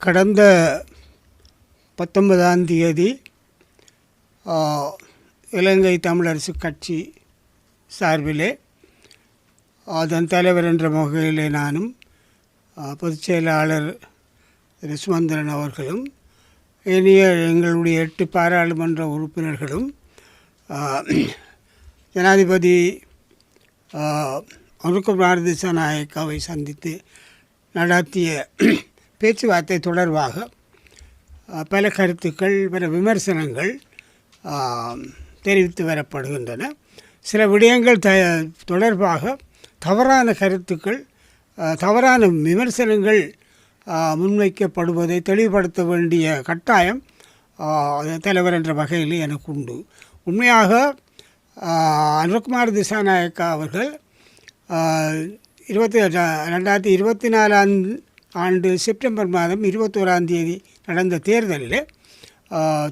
கடந்த பத்தொன்பதாம் தேதி இலங்கை தமிழரசு கட்சி சார்பிலே அதன் தலைவர் என்ற வகையிலே நானும் பொதுச்செயலாளர் பொதுச் செயலாளர் திரு சுமந்திரன் அவர்களும் இனிய எங்களுடைய எட்டு பாராளுமன்ற உறுப்பினர்களும் ஜனாதிபதி அனுக்குமார் திசாநாயக்காவை சந்தித்து நடாத்திய பேச்சுவார்த்தை தொடர்பாக பல கருத்துக்கள் பல விமர்சனங்கள் தெரிவித்து வரப்படுகின்றன. சில விடயங்கள் த தொடர்பாக தவறான கருத்துக்கள் தவறான விமர்சனங்கள் முன்வைக்கப்படுவதை தெளிவுபடுத்த வேண்டிய கட்டாயம் தலைவர் என்ற வகையில் எனக்கு உண்டு. உண்மையாக அனுகுமார் திசாநாயக்கா அவர்கள் இருபத்தி ரெண்டாயிரத்தி இருபத்தி நாலாம் ஆண்டு செப்டம்பர் மாதம் இருபத்தோராம் தேதி நடந்த தேர்தலில்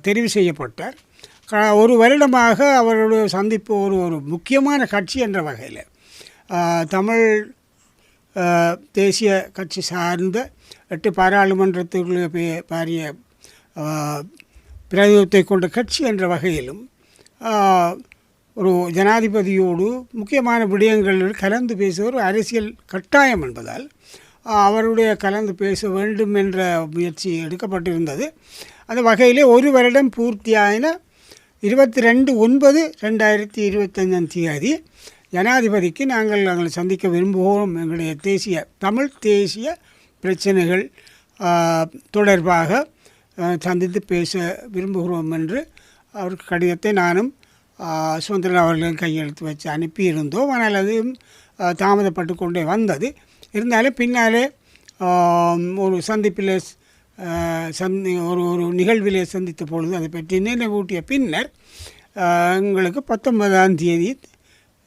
தெரிவு செய்யப்பட்டார் ஒரு வருடமாக அவருடைய சந்திப்பு ஒரு ஒரு முக்கியமான கட்சி என்ற வகையில் தமிழ் தேசிய கட்சி சார்ந்த எட்டு பாராளுமன்றத்துக்குள்ள பே- பாரிய பிரதிநிதித்துவத்தை கொண்ட கட்சி என்ற வகையிலும் ஒரு ஜனாதிபதியோடு முக்கியமான விடயங்களில் கலந்து பேசுவது ஒரு அரசியல் கட்டாயம் என்பதால் அவருடைய கலந்து பேச வேண்டும் என்ற முயற்சி எடுக்கப்பட்டிருந்தது. அந்த வகையிலே ஒரு வருடம் பூர்த்தியான இருபத்தி ரெண்டு ஒன்பது ரெண்டாயிரத்தி இருபத்தஞ்சாம் தேதி ஜனாதிபதிக்கு நாங்கள் நாங்கள் சந்திக்க விரும்புகிறோம். எங்களுடைய தேசிய தமிழ் தேசிய பிரச்சனைகள் தொடர்பாக சந்தித்து பேச விரும்புகிறோம் என்று அவருக்கு கடிதத்தை நானும் சுதந்திரன் அவர்களும் கையெழுத்து வச்சு அனுப்பியிருந்தோம். ஆனால் அது தாமதப்பட்டு கொண்டே வந்தது. இருந்தாலும் பின்னாலே ஒரு சந்திப்பில் சந்தி ஒரு ஒரு நிகழ்விலே சந்தித்த பொழுது அதை பற்றி நினைவூட்டிய பின்னர் எங்களுக்கு பத்தொன்பதாம் தேதி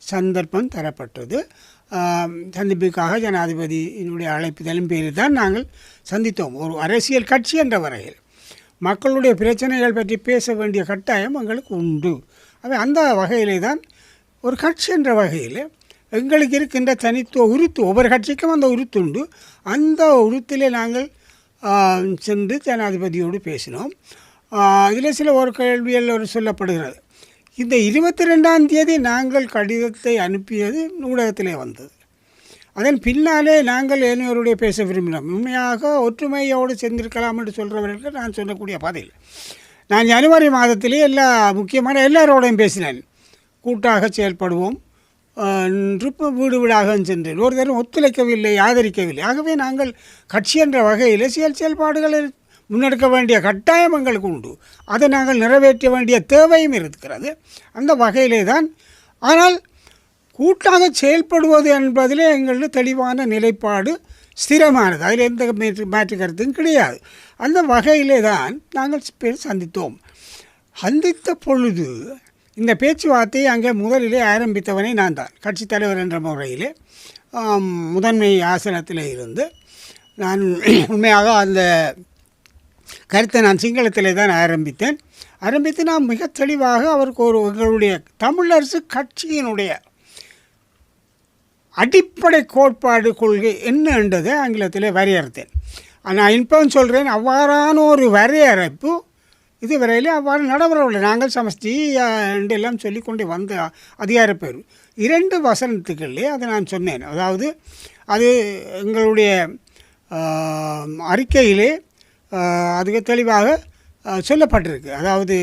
சந்தர்ப்பம் தரப்பட்டது. சந்திப்புக்காக ஜனாதிபதியினுடைய அழைப்புதலின் பேரில் தான் நாங்கள் சந்தித்தோம். ஒரு அரசியல் கட்சி என்ற வரையில். மக்களுடைய பிரச்சனைகள் பற்றி பேச வேண்டிய கட்டாயம் எங்களுக்கு உண்டு. அது அந்த வகையிலே தான் ஒரு கட்சி என்ற வகையில் எங்களுக்கு இருக்கின்ற தனித்துவ உருத்து ஒவ்வொரு கட்சிக்கும் அந்த உருத்து உண்டு. அந்த உருத்திலே நாங்கள் சென்று ஜனாதிபதியோடு பேசினோம். இதில் சில ஒரு கேள்வியில் ஒரு சொல்லப்படுகிறது. இந்த இருபத்தி ரெண்டாம் தேதி நாங்கள் கடிதத்தை அனுப்பியது ஊடகத்திலே வந்தது. அதன் பின்னாலே நாங்கள் ஏனையோருடைய பேச விரும்பினோம். உண்மையாக ஒற்றுமையோடு சென்றிருக்கலாம் என்று சொல்கிறவர்களுக்கு நான் சொல்லக்கூடிய பதில். நான் ஜனவரி மாதத்திலே எல்லா முக்கியமான எல்லாரோடையும் பேசினேன். கூட்டாக செயல்படுவோம். நிருப்ப வீடு வீடாக சென்றேன். ஒரு ஒத்துழைக்கவில்லை ஆதரிக்கவில்லை. ஆகவே நாங்கள் கட்சி என்ற வகையில் செயல் செயல்பாடுகளை முன்னெடுக்க வேண்டிய கட்டாயம் எங்களுக்கு உண்டு. அதை நாங்கள் நிறைவேற்ற வேண்டிய தேவையும் இருக்கிறது. அந்த வகையிலே தான். ஆனால் கூட்டாக செயல்படுவது என்பதிலே எங்களது தெளிவான நிலைப்பாடு ஸ்திரமானது. அதில் எந்த மாற்று மாற்று கருத்தும் கிடையாது. அந்த வகையிலே தான் நாங்கள் பேர் சந்தித்தோம். சந்தித்த பொழுது இந்த பேச்சுவார்த்தையை அங்கே முதலிலே ஆரம்பித்தவனே நான் தான். கட்சித் தலைவர் என்ற முறையிலே முதன்மை ஆசனத்தில் இருந்து நான் உண்மையாக அந்த கருத்தை நான் சிங்களத்திலே தான் ஆரம்பித்தேன். ஆரம்பித்து நான் மிக தெளிவாக அவருக்கு ஒரு எங்களுடைய தமிழரசு கட்சியினுடைய அடிப்படை கோட்பாடு கொள்கை என்ன என்றதை வரையறுத்தேன். நான் இப்பவும் சொல்கிறேன் அவ்வாறான ஒரு வரையறைப்பு இதுவரையிலே அவ்வாறு நடைபெறவில்லை நாங்கள் சமஷ்டி என்று எல்லாம் சொல்லிக்கொண்டு வந்த அதிகார பேர். இரண்டு வசனத்துக்களே அதை நான் சொன்னேன். அதாவது அது எங்களுடைய அறிக்கையிலே அதுக்கு தெளிவாக சொல்லப்பட்டிருக்கு. அதாவது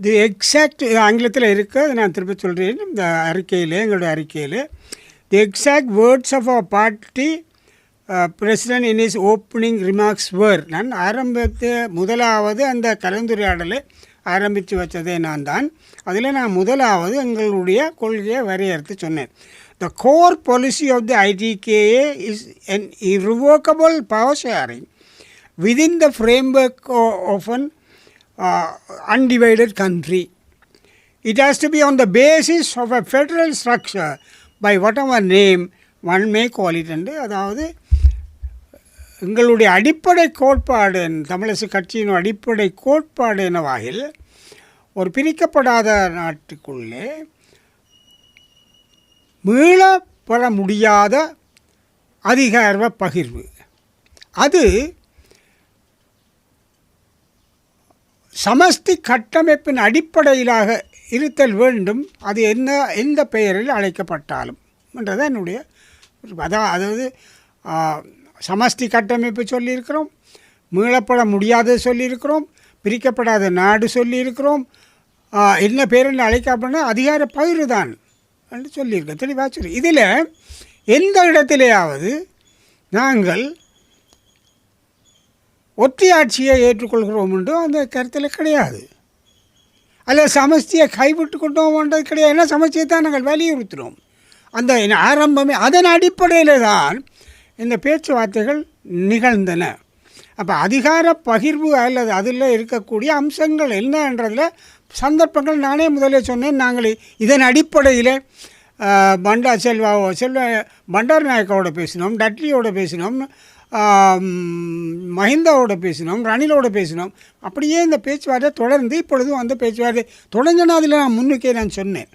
தி எக்ஸாக்ட் ஆங்கிலத்தில் இருக்கு அதை நான் திருப்பி சொல்கிறேன் இந்த அறிக்கையில் எங்களுடைய அறிக்கையில் the exact words of our party president in his opening remarks where நான் ஆரம்பித்து முதலாவது அந்த கலந்துரையாடலை ஆரம்பித்து வச்சதே நான் தான். அதில் நான் முதலாவது எங்களுடைய கொள்கையை வரையறுத்து சொன்னேன். The core policy of the ITAK is an irrevocable power sharing within the framework o- of an Uh, undivided country. It has to be on the basis of a federal structure by whatever name one may call it. என்று அதாவது எங்களுடைய அடிப்படை கோட்பாடு தமிழரசு கட்சியின் அடிப்படை கோட்பாடு என்னவாகில் ஒரு பிரிக்கப்படாத நாட்டுக்குள்ளே மீள பெற முடியாத அதிகார பகிர்வு அது சமஷ்டி கட்டமைப்பின் அடிப்படையிலாக இருத்தல் வேண்டும். அது என்ன எந்த பெயரில் அழைக்கப்பட்டாலும். என்றது என்னுடைய அதான் அதாவது சமஸ்தி சமஷ்டி கட்டமைப்பு சொல்லியிருக்கிறோம். மீளப்பட முடியாதது சொல்லியிருக்கிறோம். பிரிக்கப்படாத நாடு சொல்லியிருக்கிறோம். என்ன பேரில் அழைக்கப்படனா அதிகார பகிர்வு தான் என்று சொல்லியிருக்கேன் தெளிவாக சொல்லி இதில் எந்த இடத்திலேயாவது நாங்கள் ஒற்றையாட்சியை ஏற்றுக்கொள்கிறோம் என்று அந்த கருத்தில் கிடையாது. அல்ல சமஸ்தியை கைவிட்டு கொண்டோம்ன்றது கிடையாது. ஏன்னா சமஸ்தியை தான் நாங்கள் வலியுறுத்தினோம் அந்த ஆரம்பமே அதன் அடிப்படையில் தான் இந்த பேச்சுவார்த்தைகள் நிகழ்ந்தன. அப்போ அதிகார பகிர்வு அல்லது அதில் இருக்கக்கூடிய அம்சங்கள் என்னன்றதில் சந்தர்ப்பங்கள் நானே முதலே சொன்னேன். நாங்கள் இதன் அடிப்படையில் பண்டா செல்வா செல்வ பண்டார் நாயக்காவோட பேசினோம் டட்லியோட பேசினோம் மஹிந்தாவோட பேசினோம் ரணிலோட பேசினோம். அப்படியே இந்த பேச்சுவார்த்தை தொடர்ந்து இப்பொழுதும் அந்த பேச்சுவார்த்தை தொடங்கினா அதில் நான் முன்னுக்கே நான் சொன்னேன்.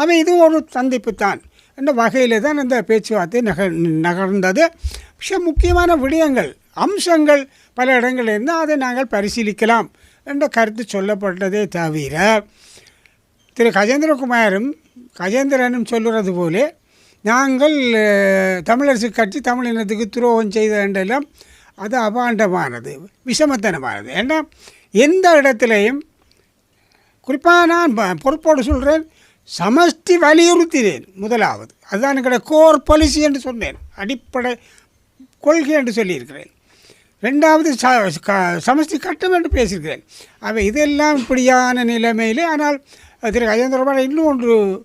அவன் இதுவும் ஒரு சந்திப்பு தான் என்ற வகையில் தான் அந்த பேச்சுவார்த்தை நகர் நகர்ந்தது. மிக முக்கியமான விடயங்கள் அம்சங்கள் பல இடங்களில் இருந்தால் அதை நாங்கள் பரிசீலிக்கலாம் என்ற கருத்து சொல்லப்பட்டதே தவிர திரு கஜேந்திரகுமாரும் கஜேந்திரனும் சொல்லுறது போலே நாங்கள் தமிழரசு கட்சி தமிழினத்துக்கு துரோகம் செய்த என்றெல்லாம் அது அபாண்டமானது விஷமத்தனமானது. ஏன்னா எந்த இடத்துலையும் குறிப்பாக நான் பொறுப்போடு சொல்கிறேன் சமஷ்டி வலியுறுத்தினேன் முதலாவது. அதுதான் எங்களோட கோர் பாலிசி என்று சொன்னேன் அடிப்படை கொள்கை என்று சொல்லியிருக்கிறேன். ரெண்டாவது ச க- சமஷ்டி கட்டம் என்று பேசியிருக்கிறேன். அவை இதெல்லாம் இப்படியான நிலைமையிலே ஆனால் திரு கஜேந்திரபால் இன்னும் ஒன்று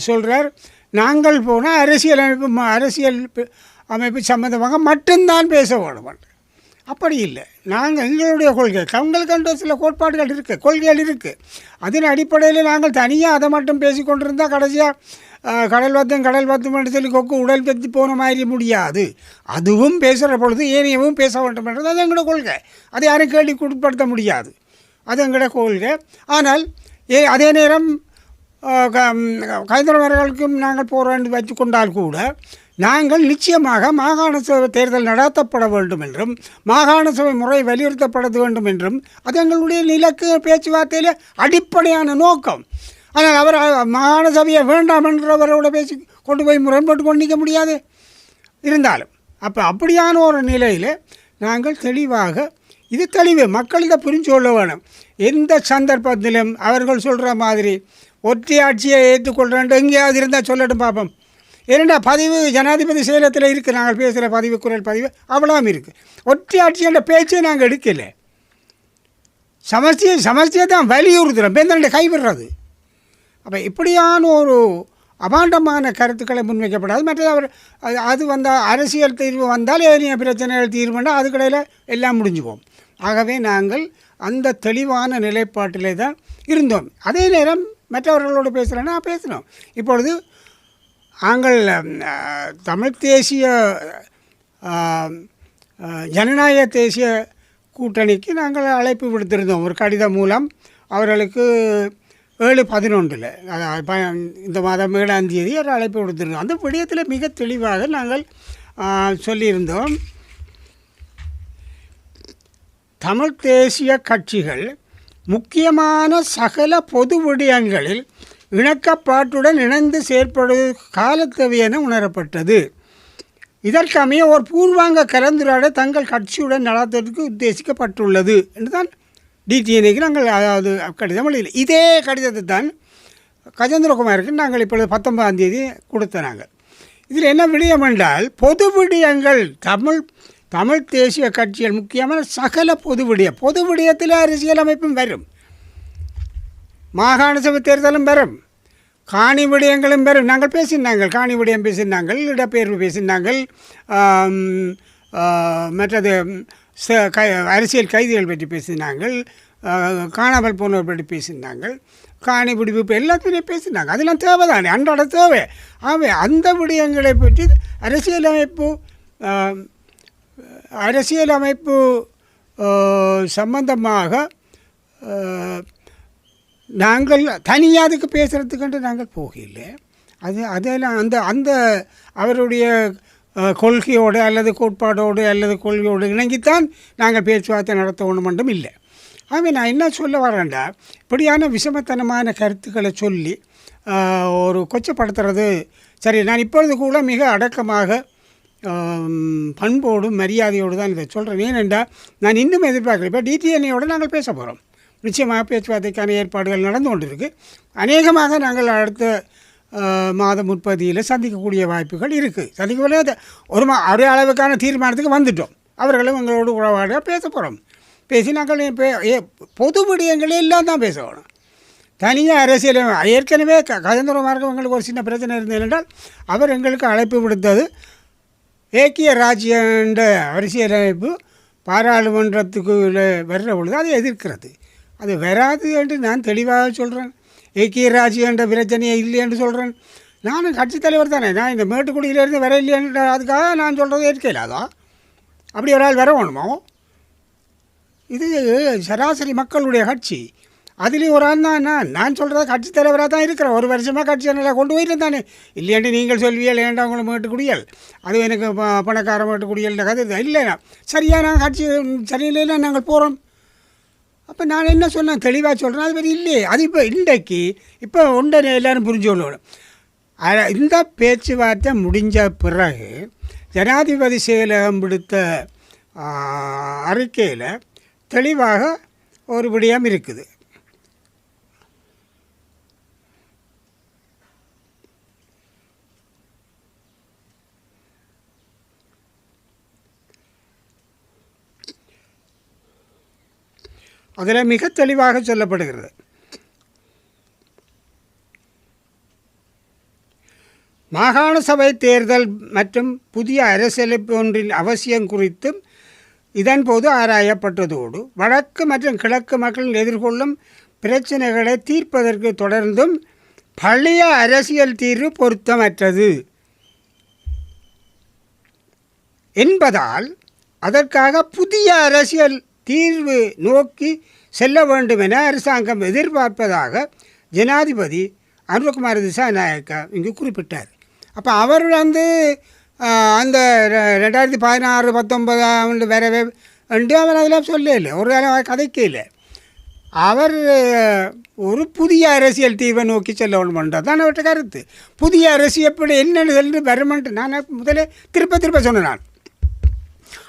சொல்கிறார் நாங்கள் போனால் அரசியல் அமைப்பு ம- அரசியல் அமைப்பு சம்மந்தமாக மட்டும்தான் பேச வேணும் அப்படி இல்லை. நாங்கள் எங்களுடைய கொள்கை கண்ட சில கோட்பாடுகள் இருக்குது கொள்கைகள் இருக்குது அதன் அடிப்படையில் நாங்கள் தனியாக அதை மட்டும் பேசிக்கொண்டிருந்தால் கடைசியாக கடல் வத்தம் கடல் வத்தம் சொல்லி கொக்கு உடல் பற்றி போன மாதிரி முடியாது. அதுவும் பேசுகிற பொழுது ஏனையவும் பேச வேண்டும் என்றது அது எங்களோட கொள்கை. அதை யாரும் கேள்வி உட்படுத்த முடியாது. அது எங்களோட கொள்கை. ஆனால் ஏ அதே நேரம் கைதரவர்களுக்கும் நாங்கள் போகிறோம் வைத்து கொண்டால் கூட நாங்கள் நிச்சயமாக மாகாண சபை தேர்தல் நடத்தப்பட வேண்டும் என்றும் மாகாண சபை முறை வலியுறுத்தப்பட வேண்டும் என்றும் அது எங்களுடைய நிலக்கு பேச்சுவார்த்தையில் அடிப்படையான நோக்கம். ஆனால் அவர் மாகாண சபையை வேண்டாம் என்றவரோட பேசி கொண்டு போய் முரண்பட்டு கொண்டு நிற்க முடியாது. இருந்தாலும் அப்போ அப்படியான ஒரு நிலையில் நாங்கள் தெளிவாக இது தெளிவு மக்கள் இதை புரிஞ்சு கொள்ள வேணும். எந்த சந்தர்ப்பத்திலும் அவர்கள் சொல்கிற மாதிரி ஒற்றையாட்சியை ஏற்றுக்கொள்கிறேன் எங்கேயாவது இருந்தால் சொல்லட்டும் பார்ப்போம் ஏனெண்டா பதிவு ஜனாதிபதி சேலத்தில் இருக்குது நாங்கள் பேசுகிற பதிவு குரல் பதிவு அவ்வளோவும் இருக்குது ஒற்றையாட்சியோட பேச்சே நாங்கள் எடுக்கலை. சமஸ்தியை சமஸ்தியை தான் வலியுறுத்துகிறோம் பேந்தனுடைய கைவிடுறது. அப்போ இப்படியான ஒரு அபாண்டமான கருத்துக்களை முன்வைக்கப்படாது. மற்றது அவர் அது அது வந்தால் அரசியல் தீர்வு வந்தால் ஏனைய பிரச்சனைகள் தீர்வுனா அதுக்கடையில் எல்லாம் முடிஞ்சுவோம். ஆகவே நாங்கள் அந்த தெளிவான நிலைப்பாட்டிலே தான் இருந்தோம். அதே நேரம் மற்றவர்களோடு பேசுகிறேன்னா பேசணும். இப்பொழுது நாங்கள் தமிழ் தேசிய ஜனநாயக தேசிய கூட்டணிக்கு நாங்கள் அழைப்பு விடுத்திருந்தோம். ஒரு கடிதம் மூலம் அவர்களுக்கு ஏழு பதினொன்றில் அதாவது இந்த மாதம் ஏழாம் தேதி ஒரு அழைப்பு விடுத்திருந்தோம். அந்த விடயத்தில் மிக தெளிவாக நாங்கள் சொல்லியிருந்தோம். தமிழ் தேசிய கட்சிகள் முக்கியமான சகல பொது விடயங்களில் இணக்கப்பாட்டுடன் இணைந்து செயற்படுவது காலத்தேவை என உணரப்பட்டது இதற்கமைய ஒரு பூர்வாங்க கலந்துரையாட தங்கள் கட்சியுடன் நடத்துவதற்கு உத்தேசிக்கப்பட்டுள்ளது என்று தான் நாங்கள் அதாவது கடிதம் எழுதியில் இதே கடிதத்தை தான் கஜேந்திரகுமாருக்கு நாங்கள் இப்பொழுது பத்தொன்பதாம் தேதி கொடுத்த நாங்கள். இதில் என்ன விடயம் என்றால் பொது விடயங்கள் தமிழ் தமிழ் தேசிய கட்சிகள் முக்கியமான சகல பொது விடயம் பொது விடயத்தில் அரசியலமைப்பும் வரும். மாகாண சபை தேர்தலும் வரும். காணி விடயங்களும் பெரும் நாங்கள் பேசினாங்கள் காணி விடயம் பேசினாங்கள் இடப்பெயர்வு பேசினாங்கள் மற்றது அரசியல் கைதிகள் பற்றி பேசினாங்கள் காணாமல் போனவர் பற்றி பேசினாங்கள் காணி விடுவிப்பு எல்லாத்துலேயும் பேசினாங்க. அதெல்லாம் தேவை தானே அன்றாட தேவை. ஆகவே அந்த விடயங்களை பற்றி அரசியலமைப்பு அரசியலமைப்பு சம்பந்தமாக நாங்கள் தனியாக அதுக்கு பேசுகிறதுக்குன்ட்டு நாங்கள் போகல அது அதெல்லாம் அந்த அந்த அவருடைய கொள்கையோடு அல்லது கோட்பாடோடு அல்லது கொள்கையோடு இணங்கித்தான் நாங்கள் பேச்சுவார்த்தை நடத்தணும் மட்டும் இல்லை. ஆகவே நான் என்ன சொல்ல வரேன்டா இப்படியான விஷமத்தனமான கருத்துக்களை சொல்லி ஒரு கொச்சப்படுத்துறது சரி. நான் இப்பொழுது கூட மிக அடக்கமாக பண்போடும் மரியாதையோடு தான் இதை சொல்கிறேன் ஏனென்றால் நான் இன்னும் எதிர்பார்க்கல. இப்போ டிடிஎன்ஏயோடு நாங்கள் பேச போகிறோம் நிச்சயமாக பேச்சுவார்த்தைக்கான ஏற்பாடுகள் நடந்து கொண்டிருக்கு. அநேகமாக நாங்கள் அடுத்த மாதம் முற்பதியில் சந்திக்கக்கூடிய வாய்ப்புகள் இருக்குது சந்திக்கவில்லை ஒரு மா ஒரே அளவுக்கான தீர்மானத்துக்கு வந்துட்டோம். அவர்களும் எங்களோடு உறவாட பேச போகிறோம் பேசி நாங்கள் இப்போ ஏ பொது விடயங்களே எல்லாம் தான் பேச வேணும் தனியாக அரசியல் ஏற்கனவே க கஜேந்திர மார்க்கம் எங்களுக்கு ஒரு சின்ன பிரச்சனை இருந்தது என்றால் அவர் எங்களுக்கு அழைப்பு விடுத்தது ஏக்கிய ராஜ்யன்ற அரசியலமைப்பு பாராளுமன்றத்துக்கு வர்ற பொழுது அதை எதிர்க்கிறது. அது வராது என்று நான் தெளிவாக சொல்கிறேன் ஏக்கிய ராஜ்யம் என்ற பிரச்சனையே இல்லை என்று சொல்கிறேன் நானும் கட்சித் தலைவர் தானே. நான் இந்த மேட்டுக்குடியிலேருந்து வர இல்லைன்ற அதுக்காக நான் சொல்கிறது ஏற்கலாதா அப்படி ஒரு ஆள் வர வேணுமோ? இது சராசரி மக்களுடைய கட்சி. அதுலேயும் ஒரு ஆள் தான் நான் நான் சொல்கிறது கட்சி தலைவராக தான் இருக்கிறேன். ஒரு வருஷமாக கட்சி நல்லா கொண்டு போயிட்டு தானே. இல்லையாண்டி நீங்கள் சொல்வியல் ஏண்டா உங்களை மேட்டு குடியல்? அது எனக்கு ப- பணக்கார மேட்டு குடியல் கதை இல்லைண்ணா சரியா நான் கட்சி சரியில்லைன்னா நாங்கள் போகிறோம் அப்போ நான் என்ன சொன்னேன்? தெளிவாக சொல்கிறேன் அது மாதிரி இல்லையே. அது இப்போ இன்றைக்கு இப்போ ஒன்றை எல்லோரும் புரிஞ்சு கொள்ளணும். இந்த பேச்சுவார்த்தை முடிஞ்ச பிறகு ஜனாதிபதி செயலகம் விடுத்த அறிக்கையில் தெளிவாக ஒரு விடயம் இருக்குது. அதில் மிக தெளிவாக சொல்லப்படுகிறது. மாகாண சபை தேர்தல் மற்றும் புதிய அரசியலமைப்பு ஒன்றின் அவசியம் குறித்தும் இதன்போது ஆராயப்பட்டதோடு வடக்கு மற்றும் கிழக்கு மக்கள் எதிர்கொள்ளும் பிரச்சனைகளை தீர்ப்பதற்கு தொடர்ந்தும் பழைய அரசியல் தீர்வு பொருத்தமற்றது. என்பதால் அதற்காக புதிய அரசியல் தீர்வு நோக்கி செல்ல வேண்டும் என அரசாங்கம் எதிர்பார்ப்பதாக ஜனாதிபதி அனுரகுமார் திசாநாயக்கா இங்கு குறிப்பிட்டார். அப்போ அவர் வந்து அந்த ரெ- ரெண்டாயிரத்தி பதினாறு பத்தொன்பதாம் ஆண்டு வரவே என்று அவர் அதெல்லாம் சொல்லல. ஒரு காலம் கதைக்கல. அவர் ஒரு புதிய அரசியல் தீர்வை நோக்கி செல்ல வேண்டும்ன்றது தான் அவர்கிட்ட கருத்து. புதிய அரசு எப்படி என்னென்னு சொல்லி வருமென்ட்டு நான் முதலே திருப்ப திருப்ப சொன்னேன் நான்.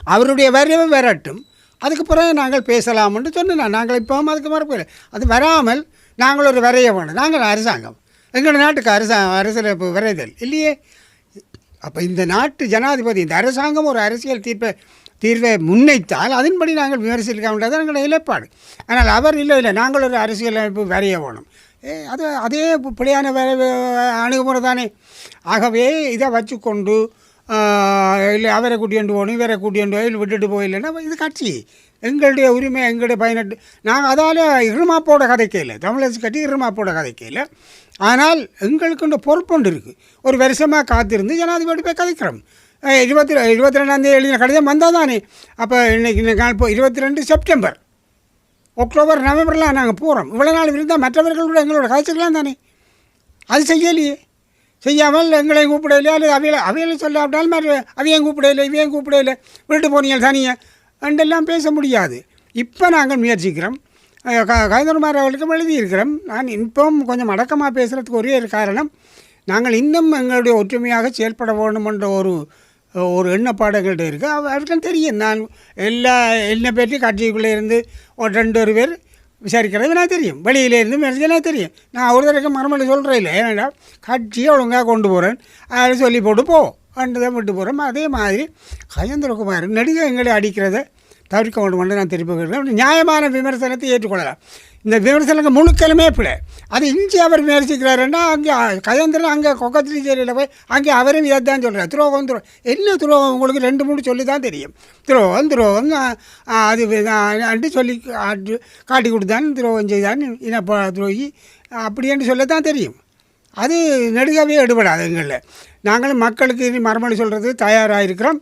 அவருடைய வரவு வரட்டும் அதுக்கு பிறகு நாங்கள் பேசலாம்னு சொன்னேன் நாங்கள் இப்போவும் அதுக்கு மறுப்பில்லை அது வராமல் நாங்கள் ஒரு வரைய வேணும். நாங்கள் அரசாங்கம். எங்கள் நாட்டுக்கு அரசா அரசியல் வரைதல் இல்லையே. அப்போ இந்த நாட்டு ஜனாதிபதி இந்த அரசாங்கம் ஒரு அரசியல் தீர்ப்பை தீர்வை முன்னைத்தால் அதன்படி நாங்கள் விமர்சிக்க வேண்டியது எங்களுடைய நிலைப்பாடு ஆனால் அவர் இல்லை இல்லை. நாங்கள் ஒரு அரசியல் அமைப்பு வரைய வேணும். ஏ, அது அதே பிழையான அணுகுமுறை தானே. ஆகவே இதை வச்சுக்கொண்டு இல்லை அவரை கூட்டிகிட்டு போகணும் இவரை கூட்டிகிட்டு போய் விட்டுட்டு போயில்லைன்னா இது கட்சி. எங்களுடைய உரிமை எங்களுடைய பயனட்டு. நாங்கள் அதால் இருமாப்போட கதைக்கையில் தமிழரசு கட்சி இருமாப்போட கதைக்கையில் ஆனால் எங்களுக்கு பொறுப்புண்டு இருக்குது ஒரு வருஷமாக காத்திருந்து ஜனாதிபதி போய் கதைக்கிறோம். இருபத்தி இருபத்தி ரெண்டாந்தேதி எழுதின கடிதம் வந்தால் தானே. அப்போ இன்றைக்கி இன்னைக்கு நாள் இப்போ இருபத்தி ரெண்டு செப்டம்பர். அக்டோபர் நவம்பர்லாம் நாங்கள் போகிறோம் இவ்வளோ நாள் இருந்தால் மற்றவர்களோட எங்களோட கதைச்சிக்கலாம் தானே. அது செய்யலையே. செய்யாமல் எங்களையும் கூப்பிடலையே அல்லது அவையில் அவையில் சொல்லாவிட்டாலும் மற்ற அவையும் கூப்பிடல இவையும் கூப்பிடல விட்டு போனீங்க தனியை? ரெண்டெல்லாம் பேச முடியாது. இப்போ நாங்கள் முயற்சிக்கிறோம். க கலைஞர்மார் அவர்களுக்கும் எழுதியிருக்கிறோம். நான் இப்பவும் கொஞ்சம் அடக்கமாக பேசுகிறதுக்கு ஒரே ஒரு காரணம் நாங்கள் இன்னும் எங்களுடைய ஒற்றுமையாக செயல்பட வேண்டுமென்ற ஒரு ஒரு எண்ணப்பாடு எங்கள்கிட்ட இருக்குது அவ அவருக்கும் தெரியும். நான் எல்லா என்ன பற்றி கட்சிக்குள்ளே இருந்து ஒரு ரெண்டு ஒரு பேர் விசாரிக்கிறது நான் தெரியும். வெளியிலேருந்து இருந்து தெரியும் நான் ஒரு தடவை மறுமொழி சொல்கிறேன் இல்லை ஏன்னா கட்சியை ஒழுங்காக கொண்டு போகிறேன் அதை சொல்லி போட்டு போ. தான் விட்டு போகிறோம் அதே மாதிரி கஜேந்திரகுமார் நெடுக எங்களை அடிக்கிறத தவிர்க்க வேண்டும் என்று நான் திருப்பி கேட்கிறேன் நியாயமான விமர்சனத்தை ஏற்றுக்கொள்ளலாம். இந்த விமர்சனங்கள் முழுக்கலுமே பிள்ளை அது இஞ்சி அவர் விமர்சிக்கிறாருன்னா அங்கே கஜேந்திரன் அங்கே கொக்கத்திரி சேரியில் போய் அங்கே அவரும் இதை தான் சொல்கிறார் துரோகம் துரோகம் என்ன துரோகம்? உங்களுக்கு ரெண்டு மூணு சொல்லி தான் தெரியும். துரோகம் துரோகம் அது அண்டு சொல்லி காட்டி காட்டி கொடுத்தான் துரோகம் செய்தான் இனப்பா துரோகி அப்படின்னு சொல்லத்தான் தெரியும். அது நெடுகவே எடுபடாது எங்களில். நாங்களும் மக்களுக்கு இனி மறுமொழி சொல்கிறது தயாராக இருக்கிறோம்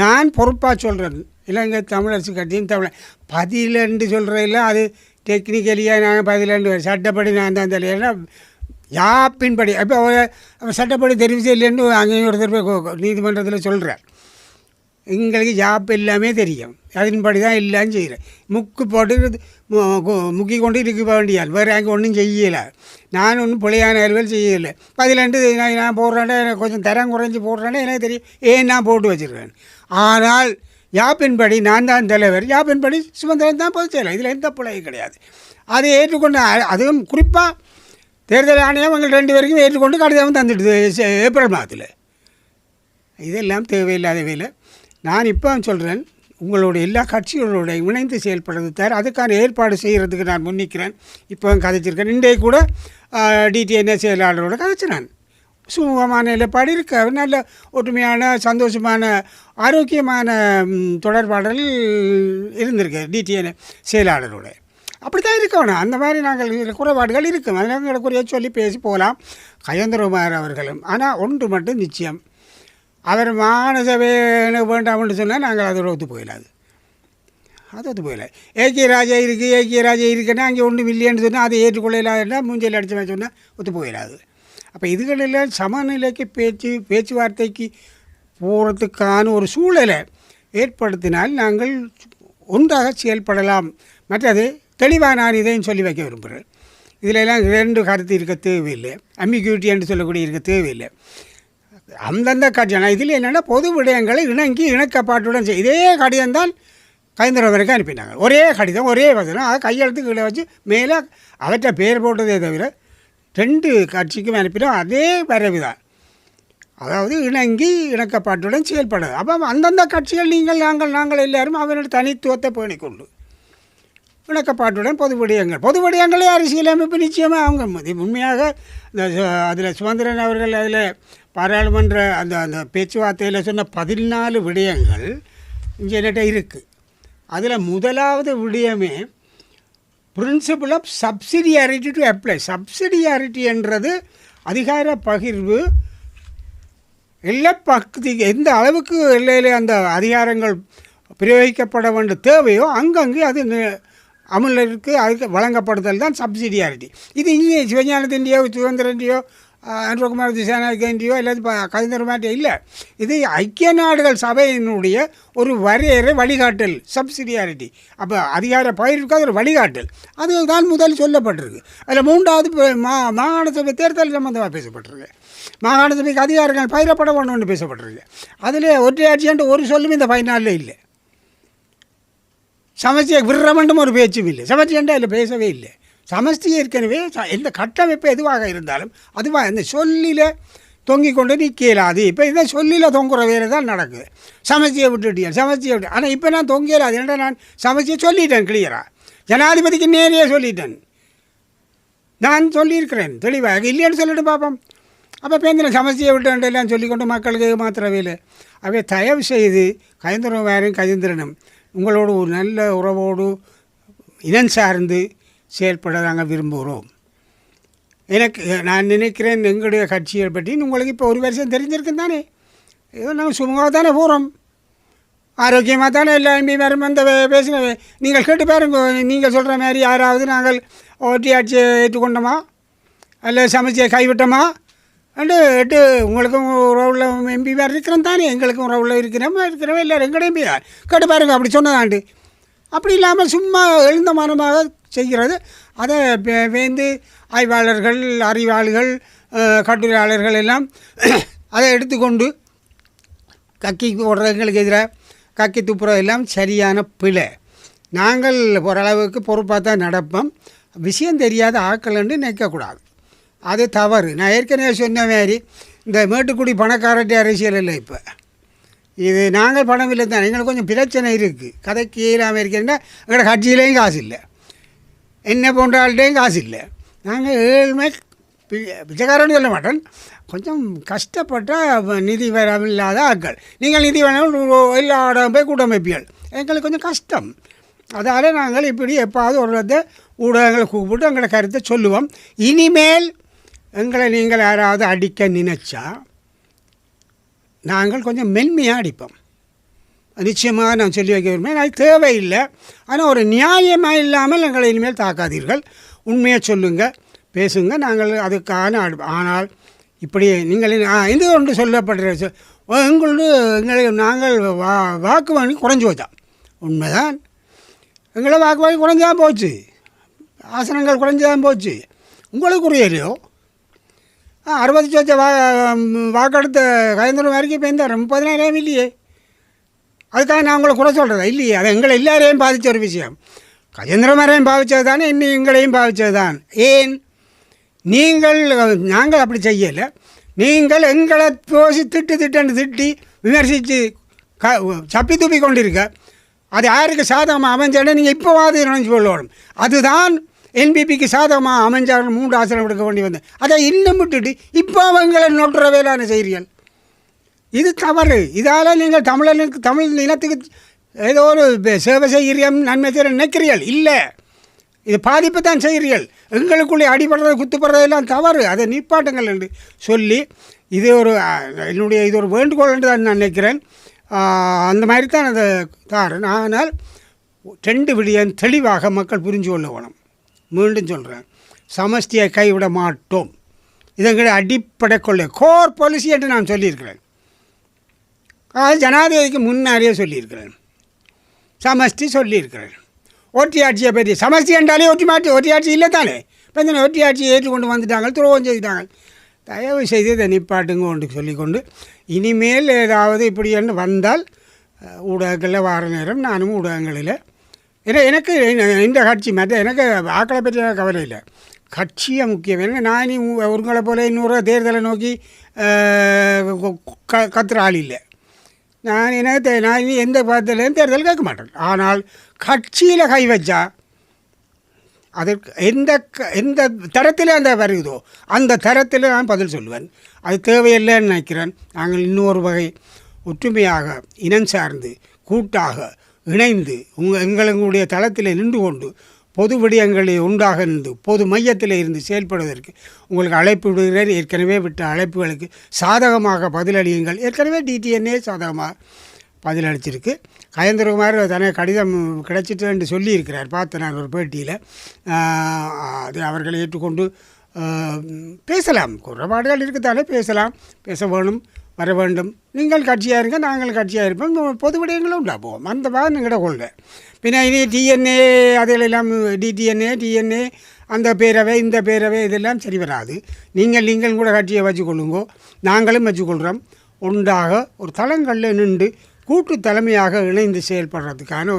நான் பொறுப்பாக சொல்கிறேன் இலங்கை தமிழரசு கட்சியின் தமிழ் பதிலண்டு சொல்கிறதில்ல அது டெக்னிக்கலியாக நாங்கள் பதிலண்டு சட்டப்படி நான் தான் தெரியல யாப்பின்படி அப்போ அவர் சட்டப்படி தெரிவு செய்யலன்னு அங்கேயும் ஒருத்தர் போய் கோ- நீதிமன்றத்தில் சொல்கிறார் எங்களுக்கு ஜாப் எல்லாமே தெரியும். அதன்படி தான் எல்லாம் செய்கிறேன் முக்கு போட்டு முக்கி கொண்டு இருக்க வேண்டியால் வேறு அங்கே ஒன்றும் செய்யலை. நான் ஒன்றும் பிள்ளையான அறிவியல் செய்யலை. பதிலண்டு நான் நான் போடுறேன்னா எனக்கு கொஞ்சம் தரம் குறைஞ்சி போடுறேன்னா எனக்கு தெரியும். ஏன் நான் போட்டு வச்சுருக்கேன்? ஆனால் யாப்பின்படி நான் தான் தலைவர் யாப்பின்படி சுமந்திரன் தான் பொதுச் செயலர். இதில் எந்த பிள்ளையும் கிடையாது. அதை ஏற்றுக்கொண்டு அதுவும் குறிப்பாக தேர்தல் ஆணையம் எங்கள் ரெண்டு பேருக்கும் ஏற்றுக்கொண்டு கடிதம் தந்துடுது ஏப்ரல் மாதத்தில். இதெல்லாம் தேவையில்லாத வேலை. நான் இப்போ சொல்கிறேன் உங்களோட எல்லா கட்சிகளோட இணைந்து செயல்படுறது தவிர அதுக்கான ஏற்பாடு செய்கிறதுக்கு நான் முன்னிக்கிறேன். இப்போ கதைச்சிருக்கேன். இன்றைய கூட டிடிஎன்ஏ செயலாளரோட கதைச்சு நான். சுமூகமான நிலைப்பாடு இருக்கு. நல்ல ஒற்றுமையான சந்தோஷமான ஆரோக்கியமான தொடர்பாடல் இருந்திருக்கு டிடிஎன் செயலாளரோட. அப்படி தான் இருக்கணும். அந்த மாதிரி நாங்கள் குறைபாடுகள் இருக்கும். அதனால் எங்களுக்குரிய சொல்லி பேசி போகலாம். கயந்திரகுமார் அவர்களும். ஆனால் ஒன்று மட்டும் நிச்சயம். அவர் மானசபை எனக்கு வேண்டாம்னு சொன்னால் நாங்கள் அதோட ஒத்து போயிடாது அது ஒத்து போயிடல ஏகே ராஜா இருக்குது ஏகே ராஜா இருக்குன்னா அங்கே ஒன்றும் இல்லைன்னு சொன்னால் அதை ஏற்றுக்கொள்ளலாதுன்னா மூஞ்சல் அடிச்சவன் சொன்னால் ஒத்து போயிடாது அப்போ இதுகளெல்லாம் சமநிலைக்கு பேச்சு பேச்சுவார்த்தைக்கு போகிறதுக்கான ஒரு சூழலை ஏற்படுத்தினால் நாங்கள் ஒன்றாக செயல்படலாம். மற்றது தெளிவாக நான் இதையும் சொல்லி வைக்க விரும்புகிறேன். இதிலெல்லாம் இரண்டு ரெண்டு கருத்து இருக்க தேவையில்லை. அம்பிக்யூட்டி என்று சொல்லக்கூடிய இருக்க தேவையில்லை. அந்தந்த கட்சி இதில் என்னென்னா பொது விடயங்களை இணங்கி இணக்கப்பாட்டுடன் செய் இதே கடிதம் தான் கைந்தரம் வரைக்கும் அனுப்பினாங்க. ஒரே கடிதம் ஒரே வசனம் அதை கையெழுத்து கீழே வச்சு மேலே அவற்றை பேர் போட்டதே தவிர ரெண்டு கட்சிக்கும் அனுப்பினோம் அதே வரைவு தான் அதாவது இணங்கி இணக்கப்பாட்டுடன் செயல்படுது. அப்போ அந்தந்த கட்சிகள் நீங்கள் நாங்கள் நாங்கள் எல்லாரும் அவனோட தனித்துவத்தை பேணிக்கொண்டு இணக்கப்பாட்டுடன் பொது விடயங்கள். பொது விடயங்களே அரசியலமைப்பு நிச்சயமாக அவங்க. இது உண்மையாக இந்த அதில் சுதந்திரன் அவர்கள் அதில் பாராளுமன்ற அந்த அந்த பேச்சுவார்த்தையில் சொன்ன பதினாலு விடயங்கள் இங்கே என்கிட்ட இருக்குது அதில் முதலாவது விடயமே principle of subsidiarity to apply subsidiarity என்றது அதிகார பகிர்வு. எல்லா பகுதி எந்த அளவுக்கு எல்லையிலே அந்த அதிகாரங்கள் பிரயோகிக்கப்பட வேண்டிய தேவையோ அங்கங்கே அது நி- அமலருக்கு அதுக்கு வழங்கப்படுதல் தான் சப்சிடியாரிட்டி இது இங்கே சிவஞானத்தின்றியோ சுதந்திரன்றியோ அனுரகுமார் திசாநாயகன்றியோ அல்லது கவிஞர்மாட்டியோ இல்லை. இது ஐக்கிய நாடுகள் சபையினுடைய ஒரு வரையறை வழிகாட்டல் சப்சிடியாரிட்டி அப்போ அதிகார பயிருக்கு அது ஒரு வழிகாட்டல். அதுதான் முதல் சொல்லப்பட்டிருக்கு. அதில் மூன்றாவது மா மாகாண சபை தேர்தல் சம்பந்தமாக பேசப்பட்டிருக்கு. மாகாண சபைக்கு அதிகாரங்கள் பயிரப்பட வேணும்னு பேசப்பட்டிருக்கு. அதில் ஒற்றையாட்சின்ட்டு ஒரு சொல்லும் இந்த பதினாலில் இல்லை. சமஸ்தியை விடுறமண்டும் ஒரு பேச்சும் இல்லை. சமஸ்தியண்டா அதில் பேசவே இல்லை. சமஸ்தி ஏற்கனவே ச- எந்த கட்டமைப்பு எதுவாக இருந்தாலும் அதுவாக இந்த சொல்லில் தொங்கி கொண்டு நிற்கலாது இப்போ இதை சொல்லியில் தொங்குற வேலை தான் நடக்குது. சமஸ்தியை விட்டுட்டியா? சமஸ்தியை விட்டு. ஆனால் இப்போ நான் தொங்கலாது. ஏன்னா நான் சமஸ்தியை சொல்லிட்டேன் கிளியராக ஜனாதிபதிக்கு நேரே சொல்லிட்டேன். நான் சொல்லியிருக்கிறேன் தெளிவாக. இல்லைன்னு சொல்லிட்டு பார்ப்போம் அப்போ பேந்திர சமஸ்தியை விட்டு எல்லாம் சொல்லிக்கொண்டு மக்களுக்கு மாத்திரவே இல்லை அவை தயவு செய்து கயந்திரம் வேறும் கஜேந்திரனும் உங்களோடு ஒரு நல்ல உறவோடு இனம் சார்ந்து செயல்பட நாங்கள் விரும்புகிறோம். எனக்கு நான் நினைக்கிறேன் எங்களுடைய கட்சியை பற்றி உங்களுக்கு இப்போ ஒரு வருஷம் தெரிஞ்சிருக்கும் தானே? ஏதோ நாங்கள் சுமூகமாக தானே போகிறோம் ஆரோக்கியமாக தானே எல்லா எம்பி மேரும் அந்த வே- பேசின நீங்கள் கேட்டு பாருங்க நீங்கள் சொல்கிற மாதிரி யாராவது நாங்கள் ஓட்டி ஆட்சியை ஏற்றுக்கொண்டோமா? அல்ல சமைச்சியை கைவிட்டோமா? அண்டு எட்டு உங்களுக்கும் உறவுள்ள எம்பி வேறு இருக்கிறோம் தானே எங்களுக்கும் உறவுள்ள இருக்கிறோம் இருக்கிறவங்க எல்லாரும் எங்கட எம்பி கேட்டு பாருங்க அப்படி சொன்னதாண்டு. அப்படி இல்லாமல் சும்மா எழுந்த மனமாக செய்கிறது. அதை வேந்து ஆய்வாளர்கள் அறிவாளிகள் கட்டுரையாளர்கள் எல்லாம் அதை எடுத்துக்கொண்டு கக்கி போடுறவங்களுக்கு எதிராக கக்கி துப்புறது எல்லாம் சரியான பிழை. நாங்கள் ஓரளவுக்கு பொறுப்பாக தான் நடப்போம். விஷயம் தெரியாத ஆக்கலன்னு நினைக்கக்கூடாது. அது தவறு. நான் ஏற்கனவே சொன்ன மாதிரி இந்த மேட்டுக்குடி பணக்காரட்டி அரசியல் இல்லை இப்போ. இது நாங்கள் பணம் இல்லை தான். எங்களுக்கு கொஞ்சம் பிரச்சனை இருக்குது கதைக்கு இல்லாமல் இருக்கிறேன்னா எங்களோட கட்சியிலேயும் காசு இல்லை. என்ன போன்ற ஆள்கிட்டையும் காசு இல்லை. நாங்கள் ஏழ்மை பிச்சைக்காரன்னு சொல்ல மாட்டேன். கொஞ்சம் கஷ்டப்பட்ட நிதி வரம் இல்லாத ஆட்கள். நீங்கள் நிதி வேணும் எல்லா இடம் போய் கூட்டம் எங்களுக்கு கொஞ்சம் கஷ்டம். அதால் நாங்கள் இப்படி எப்பாவது ஒரு இடத்த ஊடகங்களை கூப்பிட்டு எங்களோட கருத்தை சொல்லுவோம். இனிமேல் எங்களை நீங்கள் யாராவது அடிக்க நினச்சா நாங்கள் கொஞ்சம் மென்மையாக அடிப்போம். நிச்சயமாக நான் சொல்லி வைக்க விரும்புகிறேன். அது தேவையில்லை. ஆனால் ஒரு நியாயமாக இல்லாமல் எங்களை இனிமேல் தாக்காதீர்கள். உண்மையை சொல்லுங்கள் பேசுங்க. நாங்கள் அதுக்கான ஆனால் இப்படி நீங்கள் ஆ, இது ஒன்று சொல்லப்படுற சொ- எங்களோட எங்களை நாங்கள் வா வாக்கு வங்கி குறைஞ்சி போச்சா? உண்மைதான். எங்களை வாக்கு வங்கி குறைஞ்சான் போச்சு. ஆசனங்கள் குறைஞ்சான் போச்சு. உங்களுக்கு குறையலையோ அறுபத்தி அறுபது சொச்ச வா வாக்கெடுத்த கயந்தூரம் வரைக்கும் இப்போ எந்த முப்பதினாயிரம் இல்லையே? அதுக்காக நான் உங்களை குறை சொல்கிறதா இல்லையே அது எங்களை எல்லாரையும் பாதித்த ஒரு விஷயம். கஜேந்திரமரையும் பாதித்தது தானே இன்னும் எங்களையும் பாதித்தது தான். ஏன்? நீங்கள் நாங்கள் அப்படி செய்யலை. நீங்கள் எங்களை தோசி திட்டு திட்டுன்னு திட்டி விமர்சித்து க சப்பி துப்பி கொண்டிருக்க. அது யாருக்கு சாதகமாக அமைஞ்சேன்னு நீங்கள் இப்போவாது நினைச்சு கொள்ளணும். அதுதான் என்பிபிக்கு சாதகமாக அமைஞ்சார்கள் மூன்று ஆசிரியர் எடுக்க வேண்டி வந்தேன் அதை இன்னும் விட்டுட்டு இப்போ அவங்களை நோட்டுற வேளாண் செய்கிறீர்கள். இது தவறு. இதால் நீங்கள் தமிழனுக்கு தமிழ் இனத்துக்கு ஏதோ ஒரு சேவை செய்கிறீர்கள் நன்மை செய்கிற நினைக்கிறீர்கள். இல்லை. இது பாதிப்பு தான் செய்கிறீர்கள். எங்களுக்குள்ளே அடிபடுறது குத்துப்படுறதெல்லாம் தவறு. அதை நிப்பாட்டுங்கள் என்று சொல்லி இது ஒரு என்னுடைய இது ஒரு வேண்டுகோள் என்று தான் நான் நினைக்கிறேன். அந்த மாதிரி தான் அதை தாரன் ஆனால் ரெண்டு விடியன் தெளிவாக மக்கள் புரிஞ்சு கொள்ள வேணும். மீண்டும் சொல்கிறேன் சமஷ்டியை கைவிட மாட்டோம். இதங்களை அடிப்படை கொள்ளை. கோர் பாலிசி என்று நான் சொல்லியிருக்கிறேன். அது ஜனாதிபதிக்கு முன்னாடியே சொல்லியிருக்கிறேன் சமஷ்டி ஒட்டி ஒற்றியாட்சியை பற்றி சமஷ்டி என்றாலே ஒற்றி மாட்டி ஒற்றியாட்சி இல்லை தானே? இப்போ இந்த ஒற்றியாட்சியை ஏற்றுக்கொண்டு வந்துட்டாங்க துரோகம் செய்துட்டாங்க தயவு செய்து இதை நிப்பாட்டுங்க ஒன்று சொல்லிக்கொண்டு இனிமேல் ஏதாவது இப்படி என்று வந்தால் ஊடகங்களில் வார நேரம் நானும் ஊடகங்களில். ஏன்னா எனக்கு இந்த- கட்சி மற்ற எனக்கு ஆக்களை பற்றி கவலை இல்லை. கட்சியை முக்கியம். ஏன்னா நான் இனி உங்களை போல இன்னொரு தேர்தலை நோக்கி க கத்துற ஆள் இல்லை. நான் என்ன தே- நான் இனி எந்த பதத்திலையும் தேர்தல் கேட்க மாட்டேன். ஆனால் கட்சியில் கை வச்சா அதற்கு எந்த க- எந்த தரத்தில் அந்த வருகுதோ அந்த தரத்தில் நான் பதில் சொல்லுவேன். அது தேவையில்லைன்னு நினைக்கிறேன். நாங்கள் இன்னொரு வகை ஒற்றுமையாக இனம் சார்ந்து கூட்டாக இணைந்து உங்கள் எங்களுடைய தளத்தில் நின்று கொண்டு பொது விடயங்களில் உண்டாக இருந்து பொது மையத்தில் இருந்து செயல்படுவதற்கு உங்களுக்கு அழைப்பு விடுகிறேன். ஏற்கனவே விட்ட அழைப்புகளுக்கு சாதகமாக பதிலளியுங்கள். ஏற்கனவே டிடிஎன்ஏ சாதகமாக பதிலளிச்சிருக்கு. கயந்திரகுமார் தனக்கு கடிதம் கிடைச்சிட்டு என்று சொல்லியிருக்கிறார். பார்த்தேன் நான் ஒரு பேட்டியில் அது அவர்களை ஏற்றுக்கொண்டு பேசலாம். குறைபாடுகள் இருக்குத்தானே பேசலாம். பேச வேணும். வர வேண்டும். நீங்கள் கட்சியாக இருங்க நாங்கள் கட்சியாக இருப்போம். பொது விடயங்களும் உண்டாப்போம் அந்த மாதிரி எங்கள்ட கொள்கை. பின்ன இனி டிஎன்ஏ அதிலெல்லாம் டிடிஎன்ஏ டிஎன்ஏ அந்த பேரவை இந்த பேரவை இதெல்லாம் சரி வராது. நீங்கள் நீங்கள் கூட கட்சியை வச்சுக்கொள்ளுங்கோ. நாங்களும் வச்சுக்கொள்கிறோம் ஒன்றாக ஒரு தளங்களில் நின்று கூட்டு தலைமையாக இணைந்து செயல்படுறதுக்கான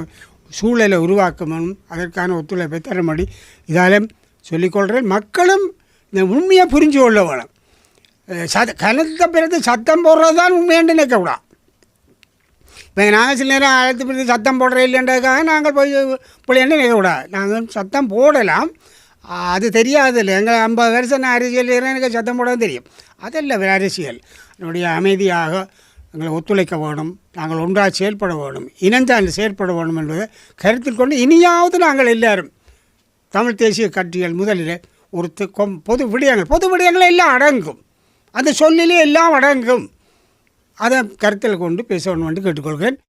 சூழலை உருவாக்கணும் அதற்கான ஒத்துழைப்பை தரும்படி இதால் சொல்லிக்கொள்கிறேன் மக்களும் இந்த உண்மையை புரிஞ்சு கொள்ள வேணும். சத கனத்த பிறகு சத்தம் போடுறது தான் உண்மையாண்டு நிற்கக்கூடாது இப்போ நாங்கள் சில நேரம் அழைத்து பிறகு சத்தம் போடுற இல்லைன்றதுக்காக நாங்கள் போய் பிள்ளைன்னு நிற்கக்கூடாது நாங்கள் சத்தம் போடலாம் அது தெரியாது இல்லை எங்கள் ஐம்பது வருஷம் நான் அரசியல் எனக்கு சத்தம் போட தெரியும் அதல்ல வேறு அரசியல் என்னுடைய அமைதியாக எங்களை ஒத்துழைக்க வேணும் நாங்கள் ஒன்றாக செயல்பட வேணும் இணைந்தாண்டு செயல்பட வேணும் என்பதை கருத்தில் கொண்டு இனியாவது நாங்கள் எல்லாரும் தமிழ் தேசிய கட்சிகள் முதலில் ஒரு கொம்- பொது விடயங்கள் பொது விடயங்கள் எல்லாம் அடங்கும் அந்த சொல்லிலே எல்லாம் அடங்கும். அதை கருத்தில் கொண்டு பேச வேண்டும் என்று கேட்டுக்கொள்கிறேன்.